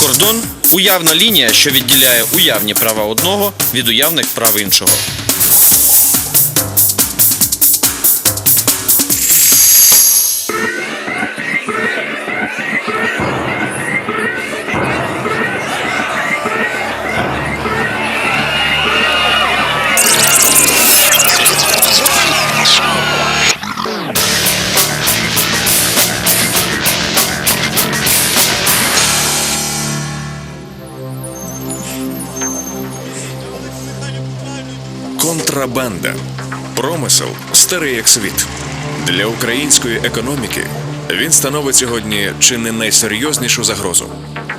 Кордон уявна лінія, що відділяє уявні права одного від уявних прав іншого. Контрабанда. Промисел старий як світ. Для української економіки він становить сьогодні чи не найсерйознішу загрозу.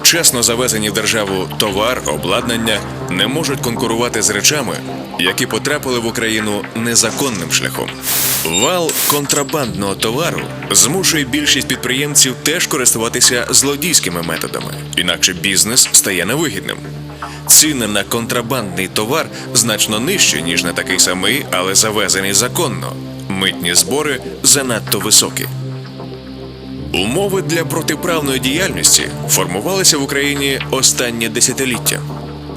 Чесно завезені в державу товар, обладнання не можуть конкурувати з речами, які потрапили в Україну незаконним шляхом. Вал контрабандного товару змушує більшість підприємців теж користуватися злодійськими методами, інакше бізнес стає невигідним. Ціни на контрабандний товар значно нижчі, ніж на такий самий, але завезений законно. Митні збори занадто високі. Умови для протиправної діяльності формувалися в Україні останнє десятиліття.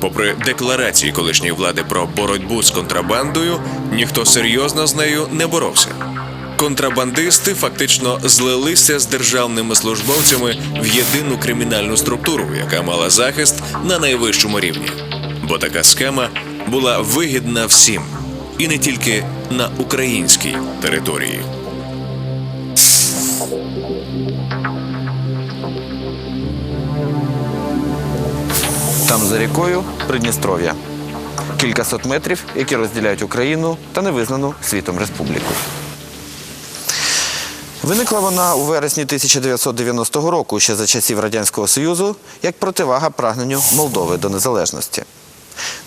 Попри декларації колишньої влади про боротьбу з контрабандою, ніхто серйозно з нею не боровся. Контрабандисти фактично злилися з державними службовцями в єдину кримінальну структуру, яка мала захист на найвищому рівні. Бо така схема була вигідна всім, і не тільки на українській території. Там за рікою Придністров'я. Кількасот метрів, які розділяють Україну та невизнану світом республіку. Виникла вона у вересні 1990 року, ще за часів Радянського Союзу, як противага прагненню Молдови до незалежності.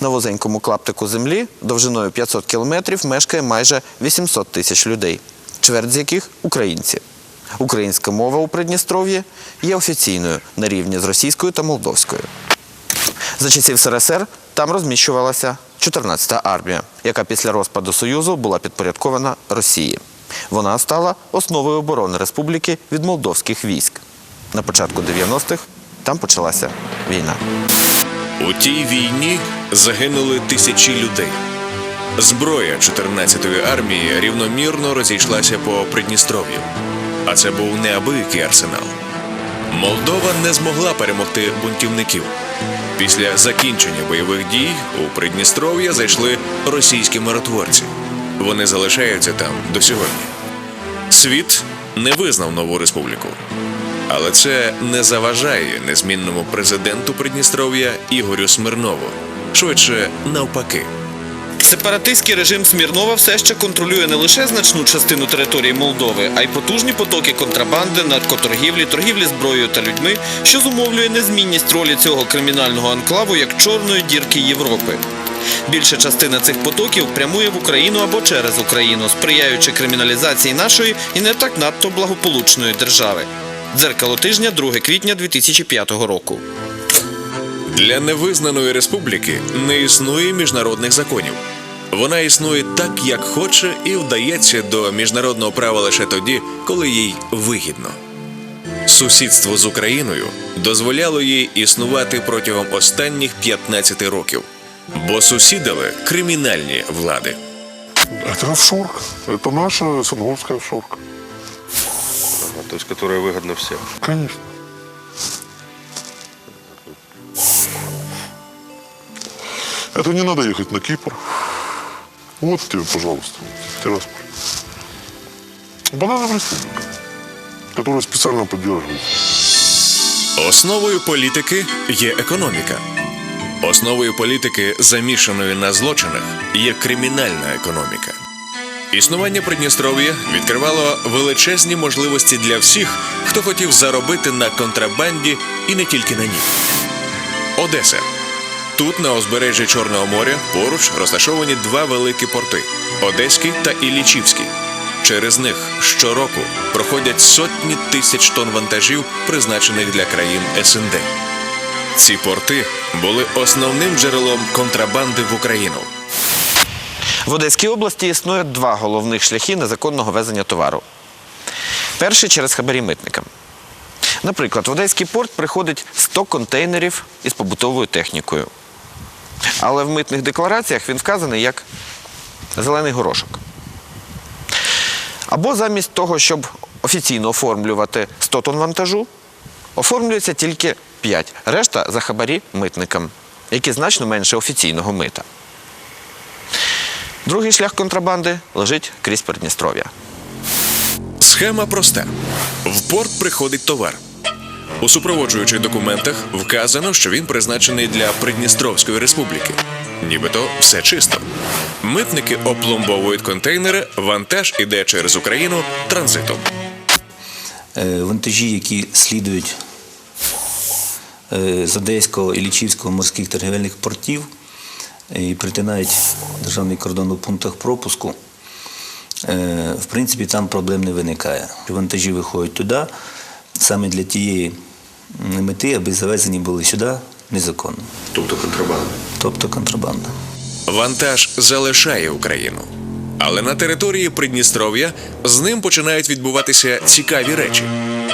На вузенькому клаптику землі довжиною 500 кілометрів мешкає майже 800 тисяч людей, чверть з яких українці. Українська мова у Придністров'ї є офіційною на рівні з російською та молдовською. За часів СРСР там розміщувалася 14-та армія, яка після розпаду Союзу була підпорядкована Росії. Вона стала основою оборони республіки від молдовських військ. На початку 90-х там почалася війна. У тій війні загинули тисячі людей. Зброя 14-ї армії рівномірно розійшлася по Придністров'ю. А це був неабиякий арсенал. Молдова не змогла перемогти бунтівників. Після закінчення бойових дій у Придністров'я зайшли російські миротворці. Вони залишаються там до сьогодні. Світ не визнав нову республіку. Але це не заважає незмінному президенту Придністров'я Ігорю Смирнову. Швидше навпаки. Сепаратистський режим Смірнова все ще контролює не лише значну частину території Молдови, а й потужні потоки контрабанди, наркоторгівлі, торгівлі зброєю та людьми, що зумовлює незмінність ролі цього кримінального анклаву як чорної дірки Європи. Більша частина цих потоків прямує в Україну або через Україну, сприяючи криміналізації нашої і не так надто благополучної держави. Дзеркало тижня, 2 квітня 2005 року. Для невизнаної республіки не існує міжнародних законів. Вона існує так, як хоче, і вдається до міжнародного права лише тоді, коли їй вигідно. Сусідство з Україною дозволяло їй існувати протягом останніх 15 років, бо сусідали кримінальні влади. Это офшор. Это наша Свердловская офшорка. Ага, то есть которая выгодна Это не надо ехать на Кипр. Вот тебе, пожалуйста, Тирасполь. Банановая республика, которая специально поддерживает. Основою політики є економіка. Основою політики, замішаної на злочинах, є кримінальна економіка. Існування Придністров'я відкривало величезні можливості для всіх, хто хотів заробити на контрабанді і не тільки на ній. Одеса. Тут, на узбережжі Чорного моря, поруч розташовані два великі порти Одеський та Іллічівський. Через них щороку проходять сотні тисяч тонн вантажів, призначених для країн СНД. Ці порти були основним джерелом контрабанди в Україну. В Одеській області існує два головних шляхи незаконного везення товару. Перший через хабарі митникам. Наприклад, в Одеський порт приходить 100 контейнерів із побутовою технікою. Але в митних деклараціях він вказаний як зелений горошок. Або замість того, щоб офіційно оформлювати 100 тонн вантажу, оформлюється тільки 5. Решта за хабарі митникам, які значно менше офіційного мита. Другий шлях контрабанди лежить крізь Придністров'я. Схема проста: в порт приходить товар. У супроводжуючих документах вказано, що він призначений для Придністровської республіки. Нібито все чисто. Митники опломбовують контейнери, вантаж іде через Україну транзитом. Е, вантажі, які слідують е, з Одеського і Лічівського морських торгівельних портів е, і притинають державний кордон у пунктах пропуску, в принципі, там проблем не виникає. Вантажі виходять туди саме для тієї мети, аби завезені були сюди незаконно, Тобто контрабанда. тобто контрабанда. Вантаж залишає Україну. Але на території Придністров'я з ним починають відбуватися цікаві речі.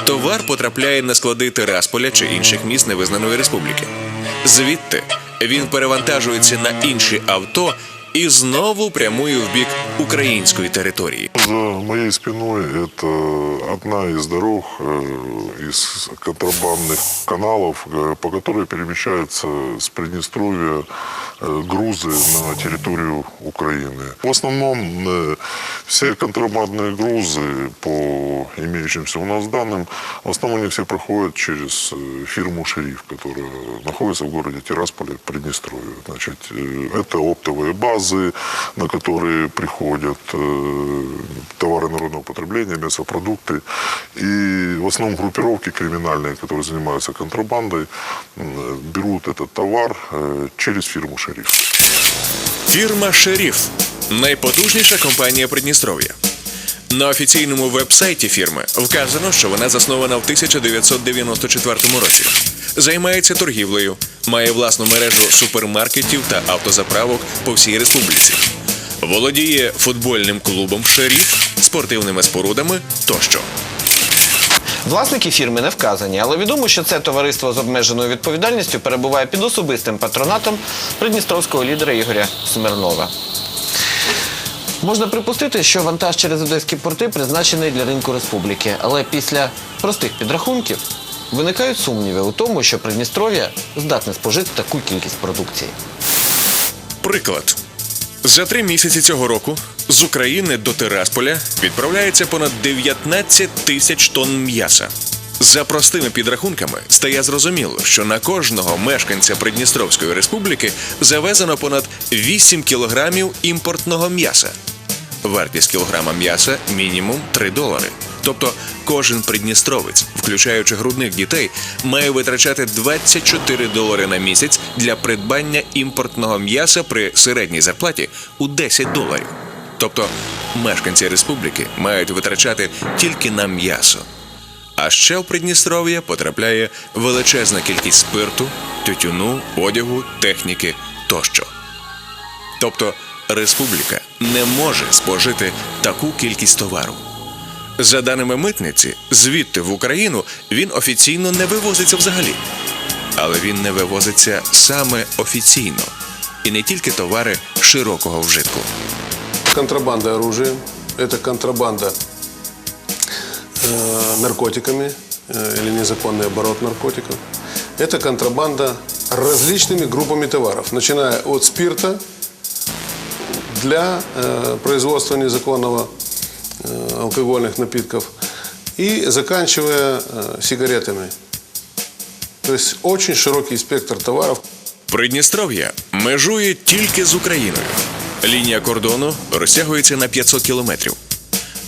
Товар потрапляє на склади Тирасполя чи інших міст невизнаної республіки. Звідти він перевантажується на інші авто і знову прямує в бік української території. За моей спиной это одна из дорог э, из контрабандных каналов, э, по которой перемещаются с Приднестровья э, грузы на территорию Украины. В основном э, все контрабандные грузы, по имеющимся у нас данным, в основном они все проходят через э, фирму «Шериф», которая находится в городе Тирасполе, Приднестровье. Значит, э, это оптовые базы, на которые приходят э, товары народного потребления, мясопродукты. И в основном группировки криминальные, которые занимаются контрабандой, м, берут этот товар э, через фирму «Шериф». Фірма Шеріф найпотужніша компанія Придністров'я. На офіційному веб-сайті фірми вказано, що вона заснована в 1994 році. Займається торгівлею, має власну мережу супермаркетів та автозаправок по всій республіці. Володіє футбольним клубом Шеріф, спортивними спорудами тощо. Власники фірми не вказані, але відомо, що це товариство з обмеженою відповідальністю перебуває під особистим патронатом придністровського лідера Ігоря Смирнова. Можна припустити, що вантаж через одеські порти призначений для ринку республіки, але після простих підрахунків виникають сумніви у тому, що Придністров'я здатне спожити таку кількість продукції. Приклад. За три місяці цього року з України до Тирасполя відправляється понад 19 тисяч тонн м'яса. За простими підрахунками стає зрозуміло, що на кожного мешканця Придністровської республіки завезено понад 8 кілограмів імпортного м'яса. Вартість кілограма м'яса мінімум 3 долари. Тобто кожен придністровець, включаючи грудних дітей, має витрачати 24 долари на місяць для придбання імпортного м'яса при середній зарплаті у 10 доларів. Тобто мешканці республіки мають витрачати тільки на м'ясо. А ще в Придністров'я потрапляє величезна кількість спирту, тютюну, одягу, техніки тощо. Тобто республіка не може спожити таку кількість товару. За даними митниці, звідти в Україну він офіційно не вивозиться взагалі. Але він не вивозиться саме офіційно. І не тільки товари широкого вжитку. Контрабанда оружия, это контрабанда э, наркотиками э, или незаконный оборот наркотиков. Это контрабанда различными группами товаров, начиная от спирта для э, производства незаконного э, алкогольных напитков и заканчивая э, сигаретами. То есть очень широкий спектр товаров. Придністров'я межує тільки з Україною. Лінія кордону розтягується на 500 кілометрів.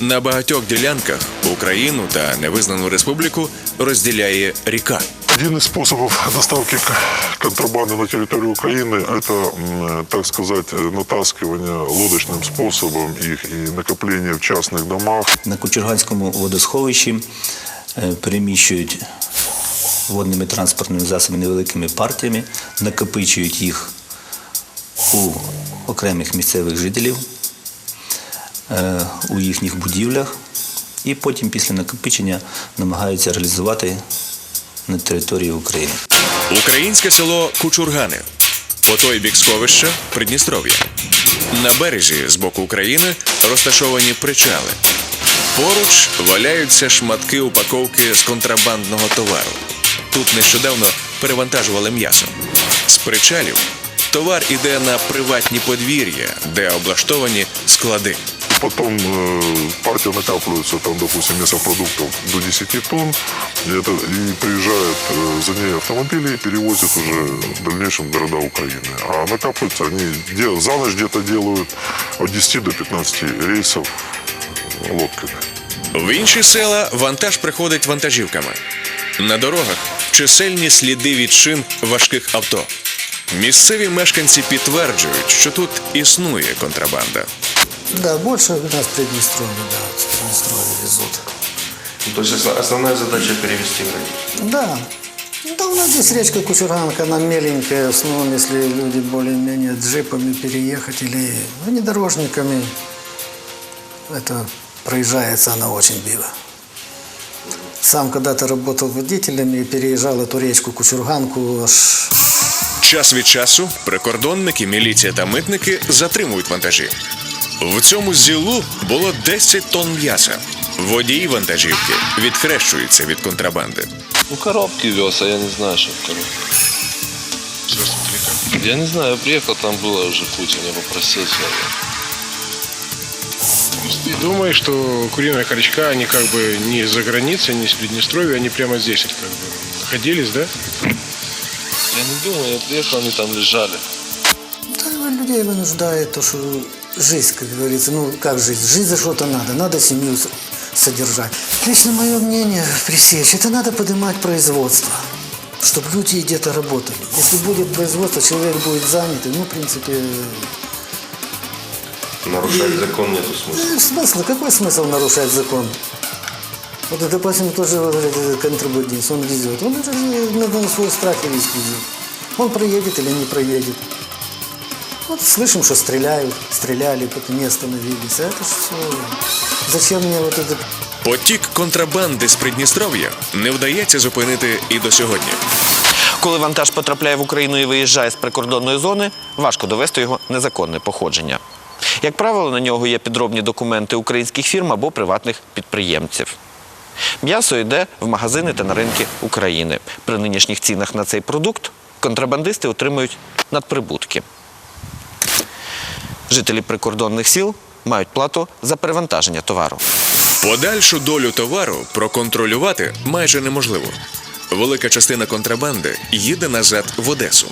На багатьох ділянках Україну та невизнану республіку розділяє ріка. Один из способов доставки к- контрабанды на территорию Украины – это, м, так сказать, натаскивание лодочным способом их и накопление в частных домах. На Кучерганському водосховищі е, переміщують водними транспортними засобами невеликими партіями, накопичують їх у окремих місцевих жителів, е, у їхніх будівлях і потім після накопичення намагаються реалізувати на території України. Українське село Кучургани. По той бік сховища Придністров'я. На березі з боку України розташовані причали. Поруч валяються шматки упаковки з контрабандного товару. Тут нещодавно перевантажували м'ясо. З причалів товар іде на приватні подвір'я, де облаштовані склади. Потом э, партия накапливается, там, допустим, мясопродуктов до 10 тонн. И, это, и приезжают э, за ней автомобили и перевозят уже в дальнейшем в города Украины. А накапливаются они де- за ночь где-то делают от 10 до 15 рейсов лодками. В інші села вантаж приходить вантажівками. На дорогах чисельні сліди від шин важких авто. Місцеві мешканці підтверджують, що тут існує контрабанда. Да, больше у нас Приднестровье, да, вот с Приднестровья везут. То есть основная задача перевести границу. Да. Да, у нас здесь речка Кучуранка, она меленькая, в основном, если люди более-менее джипами переехать или внедорожниками, это проезжается она очень биво. Сам когда-то работал водителем и переезжал эту речку Кучурганку аж Час від часу прикордонники, міліція та митники затримують вантажі. В цьому зілу було 10 тонн м'яса. Водій вантажівки відхрещується від контрабанди. Ну, коробки вез, а я не знаю, что в коробке. Я не знаю, я приехал, там было уже куча, я попросил человека. Ты думаешь, что куриная корочка, они как бы не за границей, не с Приднестровья, они прямо здесь вот как бы находились, да? Я не думаю, я приехал, они там лежали. Да, людей вынуждает то, что жизнь, как говорится, ну как жизнь? Жизнь за что-то надо, надо семью содержать. Лично мое мнение, пресечь, это надо поднимать производство, чтобы люди где-то работали. Если будет производство, человек будет занятый, ну, в принципе, Нарушать закон нету смысла. э, смысл, какой смысл нарушать закон? Вот, допустим, тоже говорит, э, контрабандист, он везет, он это же надо на свой страх и риск везет. Он проедет или не проедет. Вот слышим, что стреляют, стреляли, потом не остановились. А это ж все. Зачем мне вот это Потік контрабанди з Придністров'я не вдається зупинити і до сьогодні. Коли вантаж потрапляє в Україну і виїжджає з прикордонної зони, важко довести його незаконне походження. Як правило, на нього є підробні документи українських фірм або приватних підприємців. М'ясо йде в магазини та на ринки України. При нинішніх цінах на цей продукт контрабандисти отримують надприбутки. Жителі прикордонних сіл мають плату за перевантаження товару. Подальшу долю товару проконтролювати майже неможливо. Велика частина контрабанди їде назад в Одесу.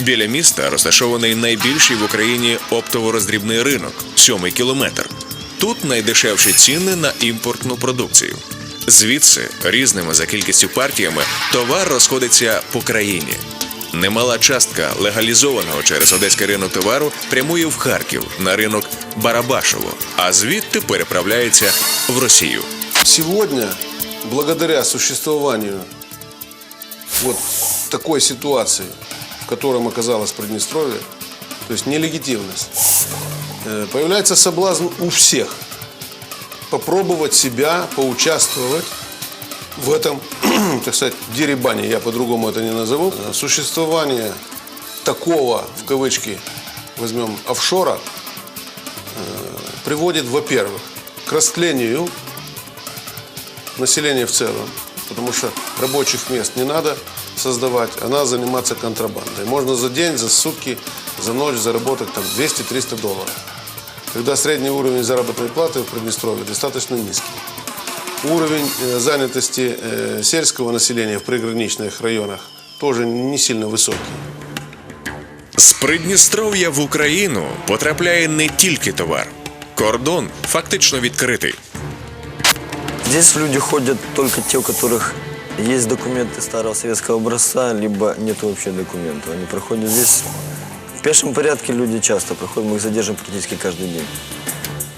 Біля міста розташований найбільший в Україні оптово-роздрібний ринок сьомий кілометр. Тут найдешевші ціни на імпортну продукцію. Звідси різними за кількістю партіями товар розходиться по країні. Немала частка легалізованого через одеський ринок товару прямує в Харків на ринок Барабашово, а звідти переправляється в Росію. Сегодня, благодаря существованию вот такой ситуации, в котором оказалось Приднестровье, то есть нелегитимность, э, появляется соблазн у всех попробовать себя, поучаствовать в этом, так сказать, деребане, я по-другому это не назову. Э, Существование такого, в кавычки, возьмем, офшора, приводит, во-первых, к растлению населения в целом, потому что рабочих мест не надо создавать, а надо заниматься контрабандой. Можно за день, за сутки, за ночь заработать там 200-300 долларов. Когда средний уровень заработной платы в Приднестровье достаточно низкий. Уровень э, занятости э, сельского населения в приграничных районах тоже не сильно высокий. З Придністров'я в Україну потрапляє не тільки товар. Кордон фактично відкритий. Здесь люди ходят только те, у которых есть документы старого советского образца, либо нет вообще документов. Они проходят здесь в пешем порядке, люди часто проходят, мы их задержим практически каждый день.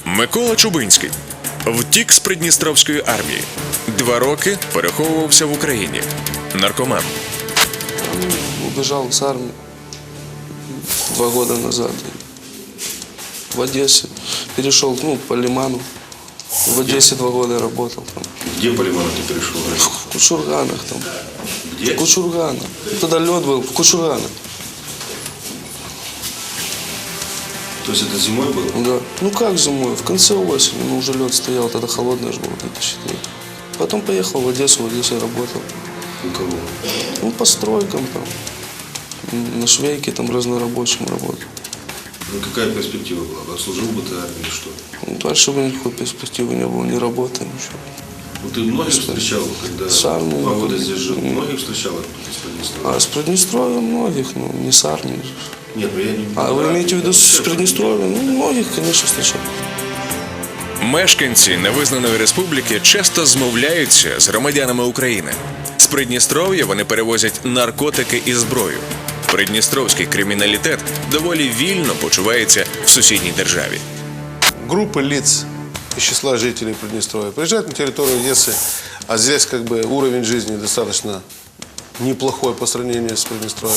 Микола Чубинський втік з Придністровської армії. Два роки переховувався в Україні. Наркоман. Убежал с армии два года назад в Одессе. Перешел ну, по Лиману. В Одессе два года работал там. Где по Ливану ты перешел? В Кучурганах там. В Кучурганах. Туда лед был, в Кучурганах. Есть это зимой было? Да. Ну как зимой? В конце осени. Ну уже лед стоял, тогда холодный же был 2003. Потом поехал в Одессу, в Одессе работал. У кого? Ну, по стройкам там. На швейке там разнорабочим работал. Ну какая перспектива была? Отслужил бы ты армию или что? Ну, дальше бы никакой перспективы не было, ни работы, ничего. Ну ты многих встречал, когда С армией. два года здесь жил? Многих встречал из Приднестровья? А с Приднестровья многих, ну, не с армией. же. Нет, ну я не... А вы имеете в виду с Приднестровья? Ну, многих, конечно, встречал. Мешканці невизнаної республіки часто змовляються з громадянами України. З Придністров'я вони перевозять наркотики і зброю. Придністровський криміналітет доволі вільно почувається в сусідній державі. группы лиц из числа жителей Приднестровья приезжают на территорию Одессы, а здесь как бы уровень жизни достаточно неплохой по сравнению с Приднестровьем.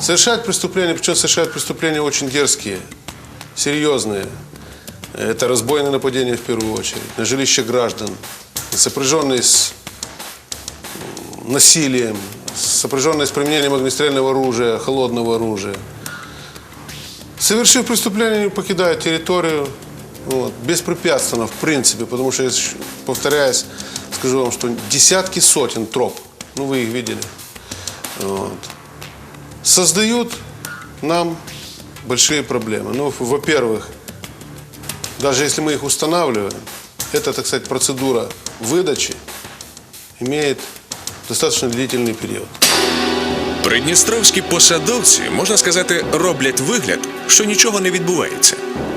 Совершают преступления, причем совершают преступления очень дерзкие, серьезные. Это разбойное нападение в первую очередь, на жилище граждан, сопряженные с насилием, сопряженные с применением огнестрельного оружия, холодного оружия. Совершив преступление, покидают территорию вот, беспрепятственно, в принципе, потому что, повторяюсь, скажу вам, что десятки сотен троп, ну вы их видели, вот, создают нам большие проблемы. Ну, во-первых, даже если мы их устанавливаем, эта, так сказать, процедура выдачи имеет достаточно длительный период. Придністровські посадовці, можна сказати, роблять вигляд, що нічого не відбувається.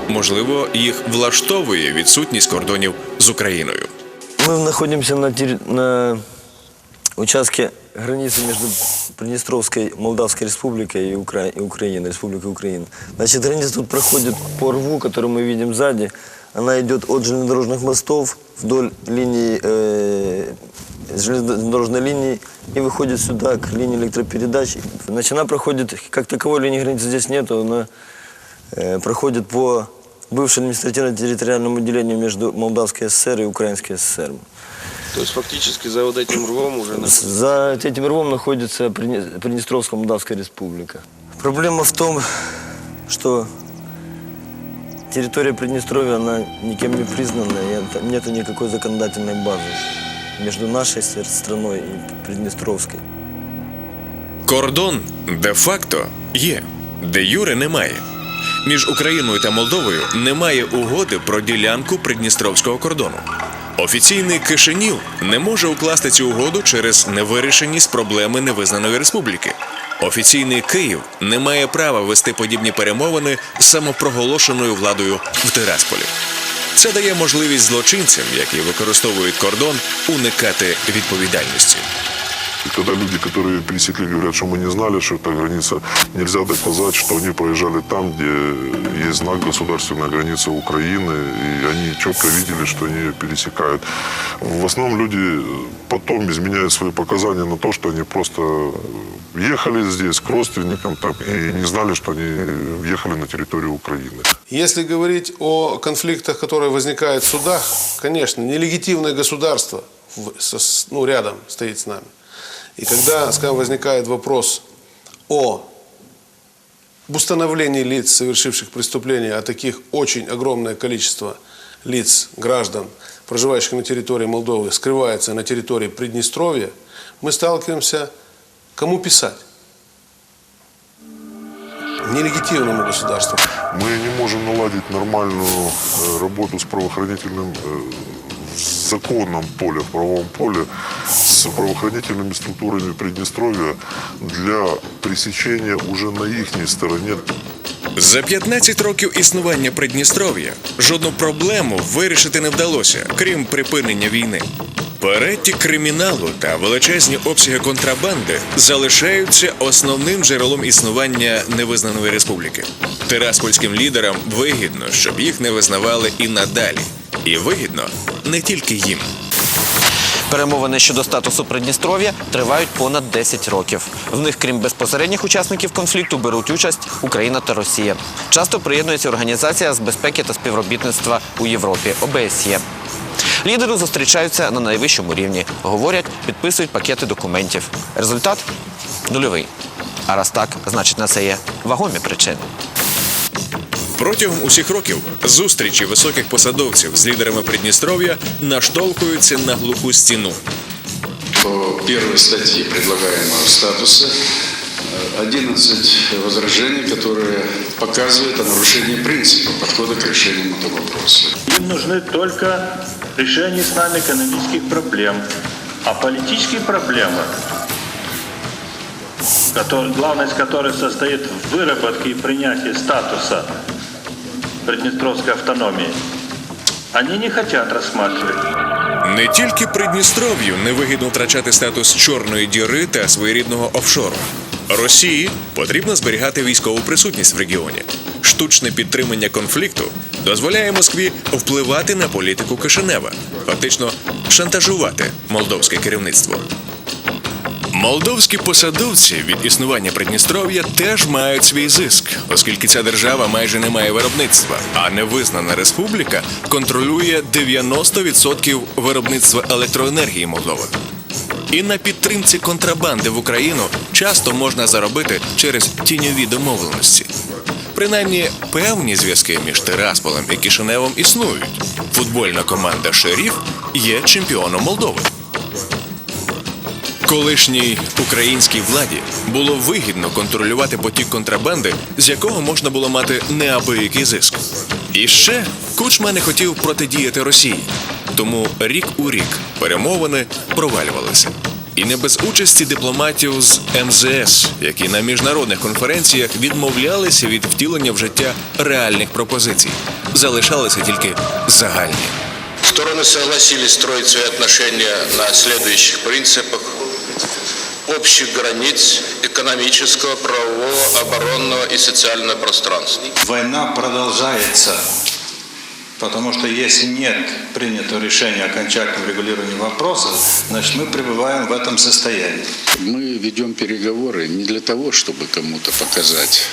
Можливо, їх влаштовує відсутність кордонів з Україною. Мы находимся на, терри- на участке границы между Приднестровской Молдавской Республикой и, Укра... и Украиной, Республикой Украина. Значит, граница тут проходит по рву, который мы видим сзади. Она идет от железнодорожных мостов вдоль линии, э, железнодорожной линии и выходит сюда, к линии электропередач. Значит, она проходит, как таковой линии границы здесь нету, она э, проходит по бывшему административно-территориальному делению между Молдавской ССР и Украинской ССР. То есть фактически за вот этим рвом уже С- За этим рвом находится Придне- Приднестровская Молдавская республика. Проблема в том, что территория Приднестровья, она никем не признана, и там нет никакой законодательной базы между нашей с- страной и Приднестровской. Кордон де-факто є, де юре немає. Між Україною та Молдовою немає угоди про ділянку придністровського кордону. Офіційний Кишинів не може укласти цю угоду через невирішеність проблеми невизнаної республіки. Офіційний Київ не має права вести подібні перемовини з самопроголошеною владою в Тирасполі. Це дає можливість злочинцям, які використовують кордон, уникати відповідальності. И когда люди, которые пересекли, говорят, что мы не знали, что это граница, нельзя доказать, что они проезжали там, где есть знак государственная граница Украины, и они четко видели, что они ее пересекают. В основном люди потом изменяют свои показания на то, что они просто ехали здесь к родственникам так, и не знали, что они въехали на территорию Украины. Если говорить о конфликтах, которые возникают в судах, конечно, нелегитимное государство ну, рядом стоит с нами. И когда, скажем, возникает вопрос о установлении лиц, совершивших преступления, а таких очень огромное количество лиц, граждан, проживающих на территории Молдовы, скрывается на территории Приднестровья, мы сталкиваемся, кому писать? Нелегитимному государству. Мы не можем наладить нормальную э, работу с правоохранительным э, в законном поле, в правовом поле, с правоохранительными структурами Приднестровья для пресечения уже на их стороне За 15 років існування Придністров'я жодну проблему вирішити не вдалося, крім припинення війни. Перетік криміналу та величезні обсяги контрабанди залишаються основним джерелом існування невизнаної республіки. Тираспольським лідерам вигідно, щоб їх не визнавали і надалі. І вигідно не тільки їм. Перемовини щодо статусу Придністров'я тривають понад 10 років. В них, крім безпосередніх учасників конфлікту, беруть участь Україна та Росія. Часто приєднується організація з безпеки та співробітництва у Європі ОБСЄ. Лідери зустрічаються на найвищому рівні, говорять, підписують пакети документів. Результат нульовий. А раз так, значить на це є вагомі причини. Протягом усіх років зустрічі високих посадовців з лідерами Придністров'я наштовхуються на глуху стіну. По первой статье предлагаемого статуса э, 11 возражений, которые показывают о нарушении принципа подхода к решению этого вопроса. Им нужны только решения с нами экономических проблем. А политические проблемы, которые, главная из которых состоит в выработке и принятии статуса Приднестровской автономии, они не хотят рассматривать. Не тільки Придністров'ю невигідно втрачати статус чорної діри та своєрідного офшору. Росії потрібно зберігати військову присутність в регіоні. Штучне підтримання конфлікту дозволяє Москві впливати на політику Кишинева, фактично шантажувати молдовське керівництво. Молдовські посадовці від існування Придністров'я теж мають свій зиск, оскільки ця держава майже не має виробництва, а невизнана республіка контролює 90% виробництва електроенергії Молдови. І на підтримці контрабанди в Україну часто можна заробити через тіньові домовленості. Принаймні, певні зв'язки між Тирасполем і Кишиневом існують. Футбольна команда Шеріф є чемпіоном Молдови. Колишній українській владі було вигідно контролювати потік контрабанди, з якого можна було мати неабиякий зиск. І ще Кучма не хотів протидіяти Росії, тому рік у рік перемовини провалювалися. І не без участі дипломатів з МЗС, які на міжнародних конференціях відмовлялися від втілення в життя реальних пропозицій, залишалися тільки загальні. Стороны согласились строить свои отношения на следующих принципах общих границ экономического, правового, оборонного и социального пространства. Война продолжается, потому что если нет принятого решения о окончательном регулировании вопроса, значит мы пребываем в этом состоянии. Мы ведем переговоры не для того, чтобы кому-то показать,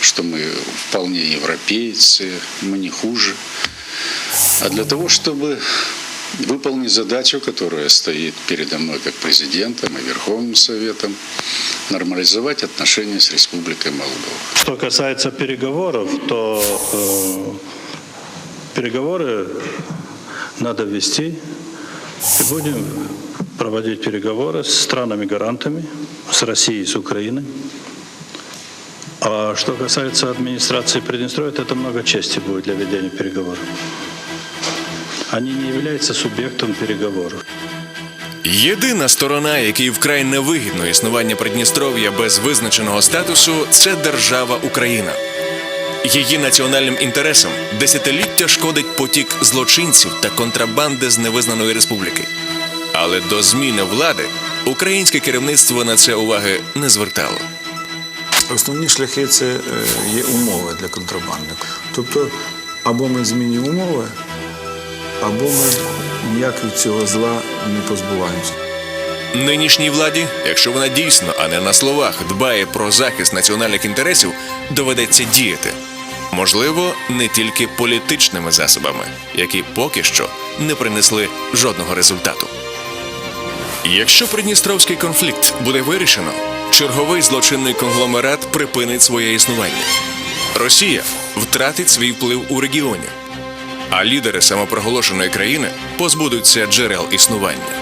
что мы вполне европейцы, мы не хуже, а для того, чтобы выполнить задачу, которая стоит передо мной как президентом и Верховным Советом, нормализовать отношения с Республикой Молдова. Что касается переговоров, то э, переговоры надо вести. И будем проводить переговоры с странами-гарантами, с Россией, с Украиной. А что касается администрации Приднестровья, то это много чести будет для ведения переговоров. Они не являются субъектом переговоров. Єдина сторона, якій вкрай невигідно існування Придністров'я без визначеного статусу, це держава Україна. Її національним інтересам десятиліття шкодить потік злочинців та контрабанди з невизнаної республіки. Але до зміни влади українське керівництво на це уваги не звертало. Основні шляхи це е, є умови для контрабанди. Тобто, або ми змінюємо умови, або ми ніяк від цього зла не позбуваємося. Нинішній владі, якщо вона дійсно, а не на словах, дбає про захист національних інтересів, доведеться діяти. Можливо, не тільки політичними засобами, які поки що не принесли жодного результату. Якщо Придністровський конфлікт буде вирішено, черговий злочинний конгломерат припинить своє існування. Росія втратить свій вплив у регіоні, а лідери самопроголошеної країни позбудуться джерел існування.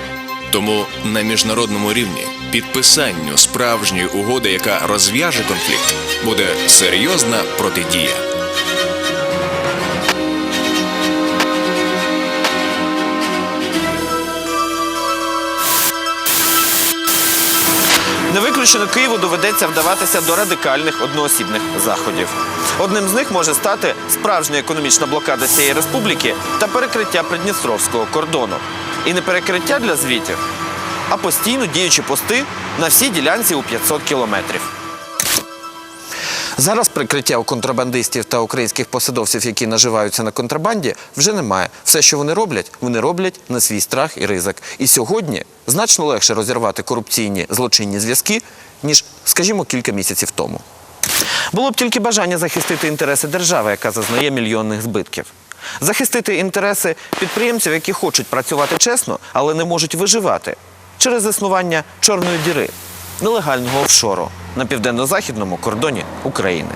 Тому на міжнародному рівні підписанню справжньої угоди, яка розв'яже конфлікт, буде серйозна протидія. Не виключено Києву доведеться вдаватися до радикальних одноосібних заходів. Одним з них може стати справжня економічна блокада цієї республіки та перекриття Придністровського кордону. І не перекриття для звітів, а постійно діючі пости на всій ділянці у 500 кілометрів. Зараз прикриття у контрабандистів та українських посадовців, які наживаються на контрабанді, вже немає. Все, що вони роблять, вони роблять на свій страх і ризик. І сьогодні значно легше розірвати корупційні злочинні зв'язки, ніж, скажімо, кілька місяців тому. Було б тільки бажання захистити інтереси держави, яка зазнає мільйонних збитків. Захистити інтереси підприємців, які хочуть працювати чесно, але не можуть виживати через існування чорної діри, нелегального офшору на південно-західному кордоні України.